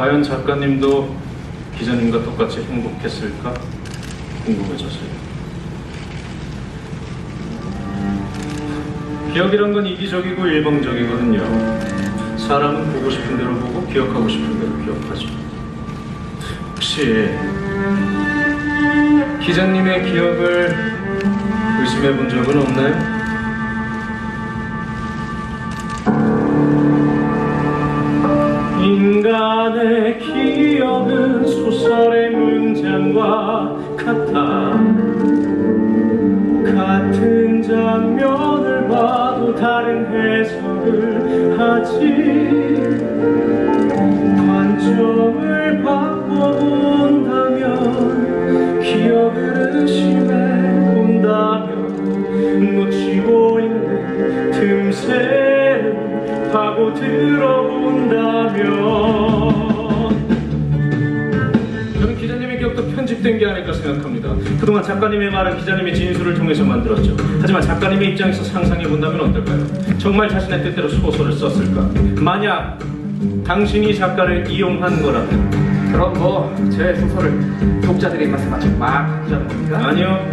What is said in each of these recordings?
과연 작가님도 기자님과 똑같이 행복했을까 궁금해졌어요. 기억이란 건 이기적이고 일방적이거든요. 사람은 보고 싶은 대로 보고 기억하고 싶은 대로 기억하죠. 혹시 기자님의 기억을 의심해 본 적은 없나요? 문장과 같아. 같은 장면을 봐도 다른 해석을 하지. 관점을 바꿔본다면 기억을 의심해 본다면 놓치고 있는 틈새를 파고 들어 본다면 편집된 게 아닐까 생각합니다. 그동안 작가님의 말은 기자님의 진술을 통해서 만들었죠. 하지만 작가님의 입장에서 상상해 본다면 어떨까요? 정말 자신의 뜻대로 소설을 썼을까? 만약 당신이 작가를 이용한 거라면 그럼 뭐 제 소설을 독자들의 입맛에 맞춰 막 하자는 겁니까? 아니요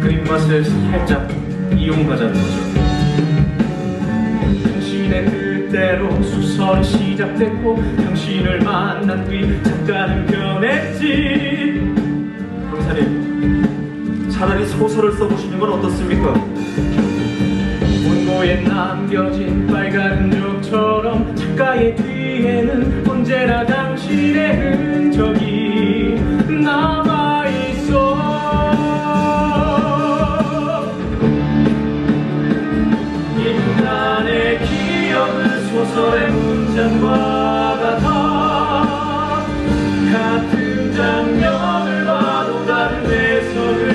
그림 맛을 살짝 이용하자는 거죠. 당신의 뜻대로 소설이 시작됐고 당신을 만난 뒤 작가는 변했지. 차라리 소설을 써보시는 건 어떻습니까? 문고에 남겨진 빨간 흔적처럼 작가의 뒤에는 언제나 당신의 흔적이 남아있어 인간의 기억은 소설의 문장과 같아 같은 장면을 봐도 다른 해석을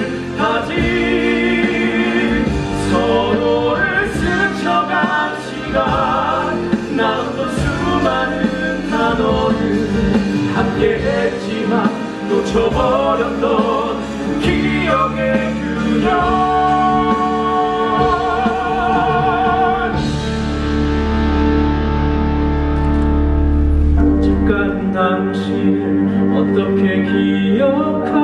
놓쳐버렸던 기억의 균형 작가는 당신을 어떻게 기억하